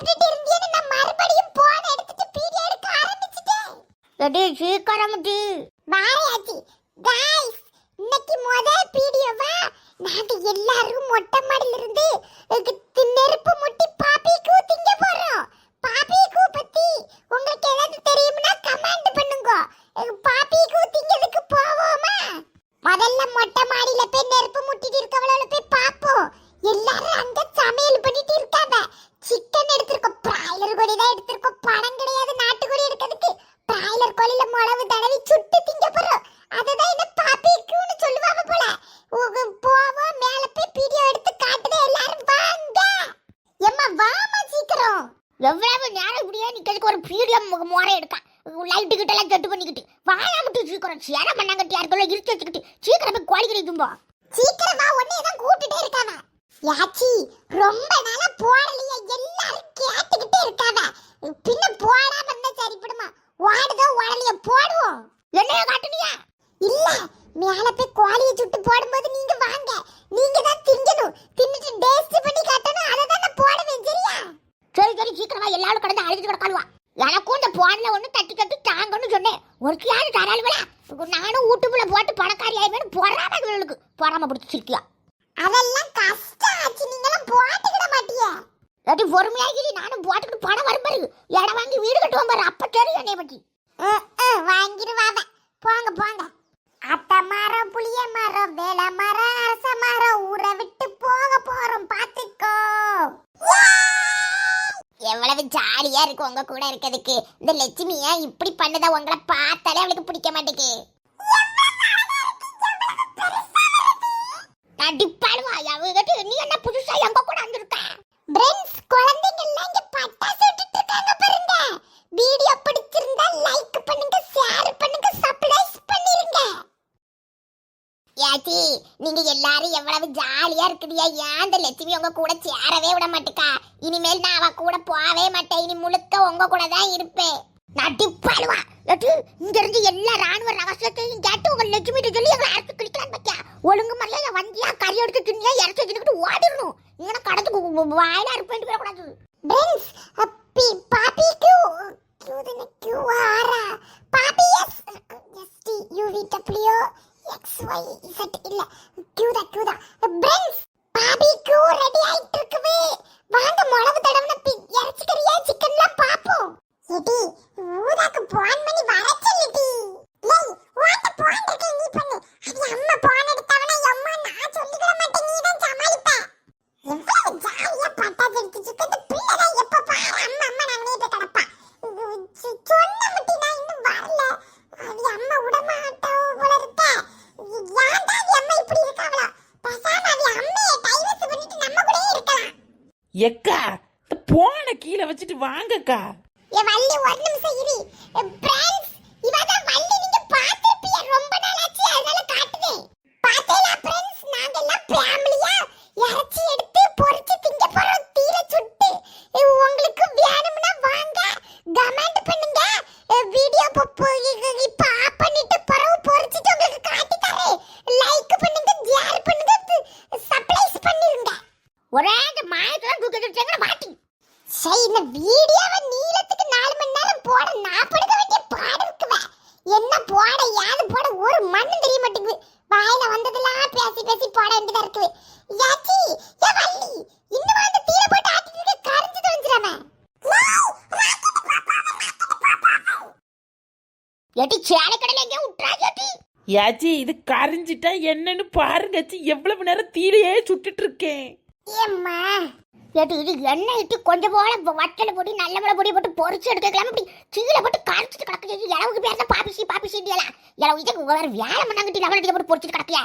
கூப்பிட்டுட்டு இருந்தியன்னு மறுபடியும் போன் எடுத்துட்டு பீடியா எடுக்க ஆரம்பிச்சிட்டேன். சீக்கிரம் டி வாயாச்சி இன்னைக்கு முதல் பீடியோவா நாங்க எல்லாரும் மொட்டை மாடியில இருந்து நெருப்பு முட்டி பா கிட்ட எல்லாம் செட்டு பண்ணிக்கிட்டு வாயாமட்டு சீக்கிரம் சேர மண்ணாங்கட்டி யாருக்குள்ள இழுத்து வச்சுக்கிட்டு சீக்கிரம் போய் கோழிக்கறி தும்போ. சீக்கிரம் தான் கூட்டிட்டே இருக்காங்க யாச்சி ரொம்ப நாளா போடலையே எல்லாரும் கேட்டுக்கிட்டே இருக்காங்க பின்ன போடாம இருந்தா சரிப்படுமா ஓடுதோ ஓடலையோ போடுவோம். என்னைய காட்டுனியா? இல்ல மேல போய் கோழியை சுட்டு போடும்போது நீங்க வாங்க. நீங்க தான் திங்கணும். தின்னுட்டு டேஸ்ட் பண்ணி காட்டணும் அதை தான் போடுவேன் சரியா? சரி சரி சீக்கிரமா எல்லாரும் கடந்து அழுது கிடக்காளுவா எனக்கும் இந்த போன்ல ஒண்ணு தட்டி தட்டி தாங்கன்னு சொன்னேன். ஒரு கிளாஸ் தராளுவலா நானும் வீட்டுக்குள்ள போட்டு பணக்காரி ஆயிடுவேன் பொறாம இவளுக்கு. பொறாம பிடிச்சி சிரிக்கியா அதெல்லாம் கஷ்டம் ஆச்சு. நீங்களாம் போட்டுக்கிட மாட்டியே. அடி பொறுமையாகி நானும் போட்டுக்கிட்டு பணம் வரும் பாரு. இடம் வாங்கி வீடு கட்டுவோம் பாரு. அப்ப தெரியும் அஹ், அஹ், வாங்கிடுவாவ போங்க போங்க. ஜாலியா இருக்கு உங்க கூட இருக்கிறதுக்கு. இந்த லட்சுமி இப்படி பண்ணுதா? உங்களை பார்த்தாலே அவளுக்கு பிடிக்க மாட்டேங்குது. நடிப்பாளுவா அவகிட்ட நீ என்ன புதுசா எங்க கூட வந்திருக்க? பிரெண்ட்ஸ் குழந்தைங்க எல்லாம் இங்க பட்டாசு விட்டுட்டு இருக்காங்க பாருங்க. வீடியோ பிடிச்சிருந்தா லைக் பண்ணுங்க ஷேர் பண்ணுங்க சப்ஸ்கிரைப் பண்ணிருங்க. ஏச்சி நீங்க எல்லாரும் எவ்வளவு ஜாலியா இருக்குதியா ஏன் அந்த லட்சுமி உங்க கூட சேரவே விட மாட்டுக்கா? கூட மாட்டேன். இனி முழுக்க உங்க கூட தான் இருப்பேன். நடிப்பாளுவா. ஏச்சி இங்க இருந்து எல்லா ராணுவ ரகசியத்தையும் கேட்டு உங்க லட்சுமி சொல்லி எங்களை அரைச்சு கிழிக்கலாம் பத்தியா? ஒழுங்கு மாதிரியா வந்தியா கறி எடுத்து தின்னியா இறச்சி வச்சுக்கிட்டு ஓடிடணும். இங்கே கடத்துக்கு வாயில இருப்பேன் கூடாது பிரெண்ட்ஸ் அப்பி பாப்பிக்கு கியூதன கியூ ஆரா பாப்பி S S T U V W X Y Z இல்ல. கியூ தான் கியூ கியூதா பிரின்ஸ் பிரெண்ட்ஸ் கியூ ரெடி ஆயிட்டு இருக்குவே வாங்க மிளகு தடவன பி இறைச்சி கறியா சிக்கன்லாம் பாப்போம். எடி ஊதாக்கு போன் பண்ணி வர சொல்லுடி லேய் உன்கிட்ட போன் இருக்கு நீ பண்ணு அது அம்மா போன் எடுத்தவனா அம்மா நான் சொல்லிக்கிற மாட்டேன் நீ தான் சமாளிப்ப எவ்வளவு ஜாலியா பட்டாசு எடுத்து சுத்தது பிள்ளைதான் எப்ப பாரு அம்மா அம்மா நாங்களே போய் கிடப்பா இது சொ- சொன்ன முட்டி நான் இன்னும் வரல அது அம்மா விட மாட்டோம் போல இருக்க ஏன்டா அது அம்மா இப்படி இருக்காங்களோ பேசாம அது அம்மையை டைவர்ஸ் பண்ணிட்டு நம்ம கூடயே இருக்கலாம் எக்கா இந்த ஃபோனை கீழே வச்சுட்டு வாங்கக்கா? ஏ வள்ளி ஒரு நிமிஷம் இரு. பிரான்ஸ் இவதான் வள்ளி. நீங்க பாத்திருப்பீங்க ரொம்ப நாளாச்சு அதனால காட்டுதேன் பாத்தேலா பிரான்ஸ் நாங்க எல்லாம் ஃபேமிலியா இறைச்சி எடுத்து பொரிச்சு திங்க போறோம் தீர சுட்டு ஏ, உங்களுக்கு வேணும்னா வாங்க கமெண்ட் பண்ணுங்க வீடியோ இப்ப ஆஃப் பண்ணிட்டு பிறகு பொரிச்சிட்டு உங்களுக்கு காட்டி தரேன் லைக் பண்ணுங்க ஷேர் பண்ணுங்க சப்ளைஸ் பண்ணிருங்க ஒரே இந்த மாயத்தெல்லாம் தூக்கி வச்சுட்டாங்க வாட்டி சரி இந்த வீடியோவை நீளத்துக்கு நாலு மணி நேரம் போட நான் படுக்க வேண்டிய பாடு இருக்குவே என்ன போட யாது போட ஒரு மண்ணும் தெரிய மாட்டேங்குது வாயில வந்ததெல்லாம் பேசி பேசி போட வேண்டியதா இருக்குது. யாச்சி ஏ வள்ளி இன்னும் அந்த தீர போட்டு ஆட்டிட்டு இருக்க கரைஞ்சு தொலைஞ்சிடாம. எட்டி சேலை கடையில எங்கேயும் விட்டுறா ஏட்டி? யாச்சி இது கரைஞ்சிட்டா என்னன்னு பாருங்கச்சி எவ்வளவு நேரம் தீரையே சுட்டுட்டு இருக்கேன். ஏம்மா ஏட்டி இது எண்ணெய் இட்டு கொஞ்சம் போல வட்டல பொடி நல்ல மிளகு பொடி போட்டு பொறிச்சு எடுக்கலாம் இப்படி கீழே போட்டு கரைச்சிட்டு கிடக்கு. இளவுக்கு பேர் தான் பாப்பிசி பாப்பிசி எல்லாம் இளவு இதுக்கு வேறு வேலை பண்ணாங்கிட்டு லெவல் அடிக்க போட்டு பொறிச்சிட்டு கிடக்கியா.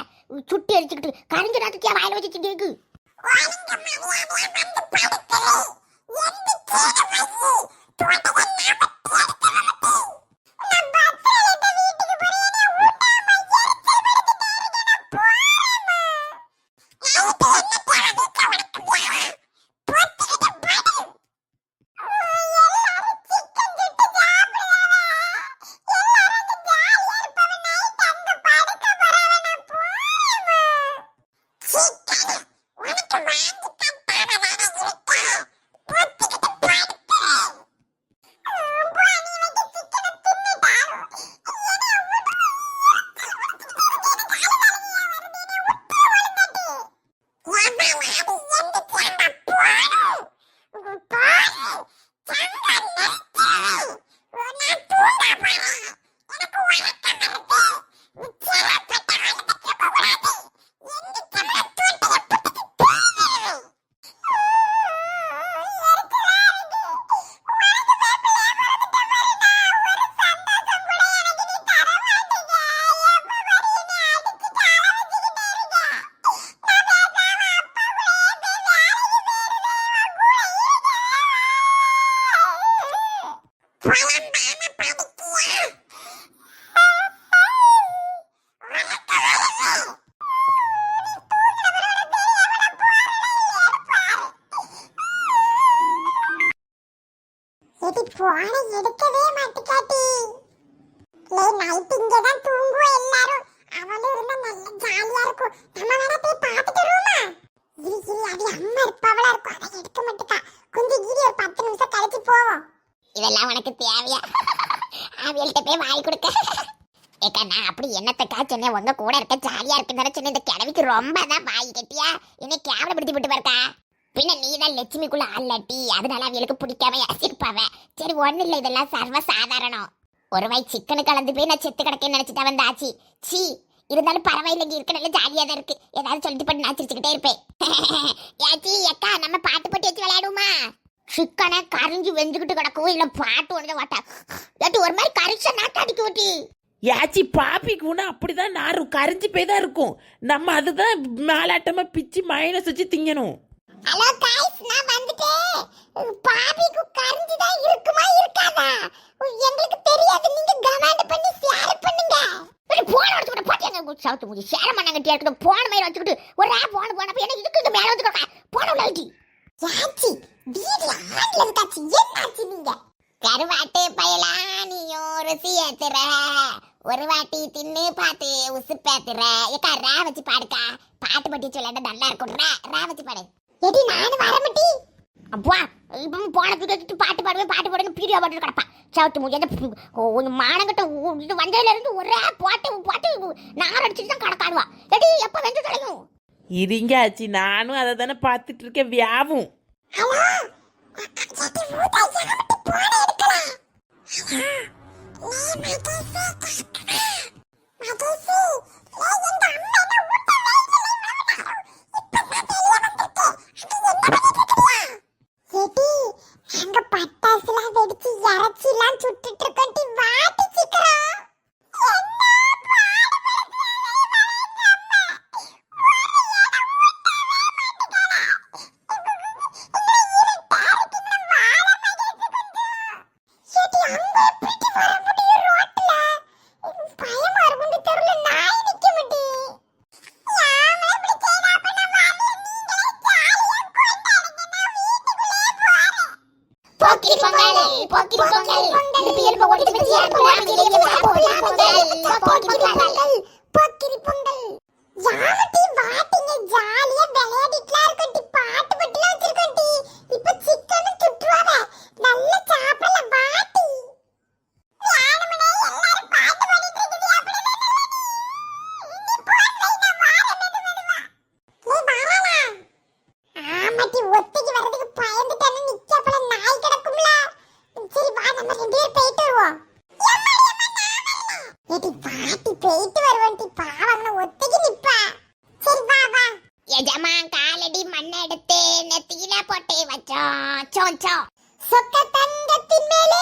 சுட்டி அடிச்சுக்கிட்டு கரைஞ்சு நாத்துக்கியா வாயில் வச்சு திண்டிருக்கு உனக்கு அம்மா இருப்பாவளா இருக்கும். அதை எடுக்க கொஞ்சம் ஒரு பத்து நிமிஷம் கழிச்சு போவோம். இதெல்லாம் உனக்கு தேவையா? ஆவியல்கிட்ட போய் வாய் கொடுக்க. ஏக்கா நான் அப்படி என்னத்தக்கா சொன்னேன்? உங்க கூட இருக்க ஜாலியா இருக்குன்னு சொன்னேன். இந்த கிழவிக்கு ரொம்ப தான் வாய் கட்டியா? என்னை கேவலப்படுத்தி விட்டு பாருக்கா. பின்ன நீ தான் லட்சுமிக்குள்ள ஆள்லாட்டி அதனால அவளுக்கு பிடிக்காம அசிப்பாவ சரி ஒண்ணு இல்ல. இதெல்லாம் சர்வ சாதாரணம். ஒரு வாய் சிக்கனு கலந்து போய் நான் செத்து கிடக்கேன்னு நினைச்சிட்டா வந்தாச்சு. சீ இருந்தாலும் பரவாயில்ல இங்க இருக்கணும்ல ஜாலியா தான் இருக்கு. ஏதாவது சொல்லிட்டு பண்ணி நான் சிரிச்சுக்கிட்டே இருப்பேன். ஏச்சி ஏக்கா நம்ம பாட்டு போட்டு வச்சு விளையாடுவோமா? சிக்கனை கரிஞ்சு வெஞ்சுக்கிட்டு கிடக்கும். இல்லை பாட்டு ஒன்று வாட்டா. இல்லாட்டி ஒரு மாதிரி கரிச்சா நாட்டு அடிக்க ஓட்டி ஏச்சி பாப்பிக்கு ஒன்று அப்படிதான் நார். கரிஞ்சு போய் தான் இருக்கும். நம்ம அதுதான் மேலாட்டமாக பிச்சு மைனஸ் வச்சு திங்கணும். ஹலோ காய்ஸ் நான் வந்துட்டேன். பாபிக்கு கரிஞ்சு தான் இருக்குமா இருக்காதா? எங்களுக்கு தெரியாது நீங்க கமெண்ட் பண்ணி ஷேர் பண்ணுங்க. போன வச்சுக்கிட்டு பாட்டி அங்க சவுத்து மூஞ்சி சேர மண்ணங்கட்டியா இருக்குது போன் மாதிரி வச்சுக்கிட்டு ஒரு ஆப் போன போன என்ன இதுக்கு இந்த மேல வச்சுக்கோக்கா போன உள்ள ஐடி. யாச்சி வீட்ல ஆன்ல இருக்காச்சு என்னாச்சு நீங்க? கருவாட்டு பயலா நீயோ ருசி ஏத்துற ஒரு வாட்டி தின்னு பார்த்து உசு பேத்துற ஏக்கா ரா வச்சு பாடுக்கா. பாட்டு பட்டி சொல்லாட்ட நல்லா இருக்கும் ரா ரா வச்சு பாடு. எடி நானும் வரமாட்டி. அப்பா இப்போ போன தூக்கி வச்சுட்டு பாட்டு பாடுவேன் பாட்டு பாடுவேன் பீடியோ பாட்டு கிடப்பா. சவுத்து அந்த ஒன்று மானங்கிட்ட இது வந்ததுல இருந்து ஒரே பாட்டு பாட்டு நார் அடிச்சுட்டு தான் கடக்காடுவா எடி எப்போ வெந்து தொலையும்? இருங்க ஆச்சி நானும் அதை தானே பார்த்துட்டு இருக்கேன் வியாவும். போன எடுக்கலாம் போக்கிரி பொங்கல் போக்கிரி பொங்கல் திருப்பி எலும்ப ஓடிட்டு வச்சு போக்கிரி பொங்கல் போக்கிரி பொங்கல் போக்கிரி பொங்கல் யாமட்டி வாட்டிங்க ஜாலியா விளையாடிட்டுலாம் இருக்கட்டி பாட்டு எஜமா காலடி மண் எடுத்து நெத்தியில போட்டு வச்சோம் சோம் சொக்க தங்கத்தின் மேலே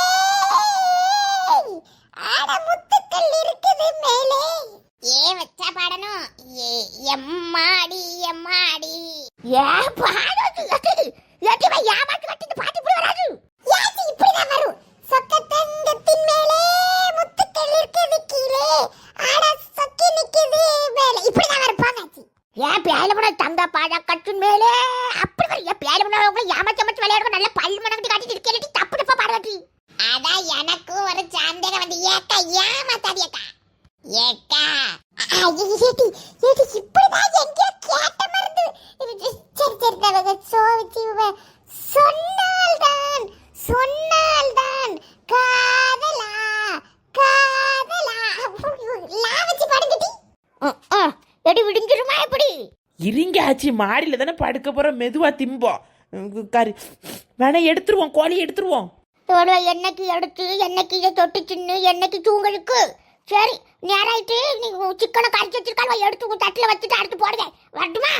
ஆட முத்துக்கள் இருக்குது மேலே ஏ வச்சா பாடணும் ஏ எம்மாடி எம்மாடி ஏ பாடணும் எட்டி எட்டி வை ஏமாத்து வட்டி இந்த பாட்டு இப்படி வராது யாசி இப்படிதான் வரும் சொக்க தங்கத்தின் மேலே முத்துக்கள் இருக்குது கீழே ஆட சொக்கி நிக்குது மேலே இப்படிதான் வரும் போங்காச்சி ஏன் பேல பண்ண தங்க பாடா கட்டின் மேலே அப்படி வரும் ஏன் பேல பண்ண உங்களை ஏமாத்தி ஏமாத்தி விளையாடுங்க நல்ல பல் மணக்கிட்டு காட்டிட்டு இருக்கேன் தப்பு தப்பா பாடாட்டி அதான் எனக்கும் ஒரு சந்தேகம் வந்து ஏக்கா ஏமாத்தாதியக்கா ஏக்கா ஏடி ஏடி இப்படிதான் எங்கேயோ கேட்ட மருந்து. இது சரி சரி தவக சோவிச்சு சொன்னால்தான் சொன்னால்தான் காதலா காதலா. லா வச்சு பாடுங்கடி எடி விடுங்கிருமா எப்படி? இருங்க ஆச்சி மாடியில் தானே படுக்க போகிறோம் மெதுவாக திம்போம். உம், கறி வேணா எடுத்துருவோம் கோழி எடுத்துருவோம். ஒரு என்னைக்கு எடுத்து என்னைக்கு இதை தொட்டு சின்னு என்னைக்கு தூங்களுக்கு சரி நேராயிட்டு நீ சிக்கனை கரைச்சி வச்சிருக்காங்க எடுத்து தட்டில் வச்சுட்டு அடுத்து போடுங்க வரட்டுமா?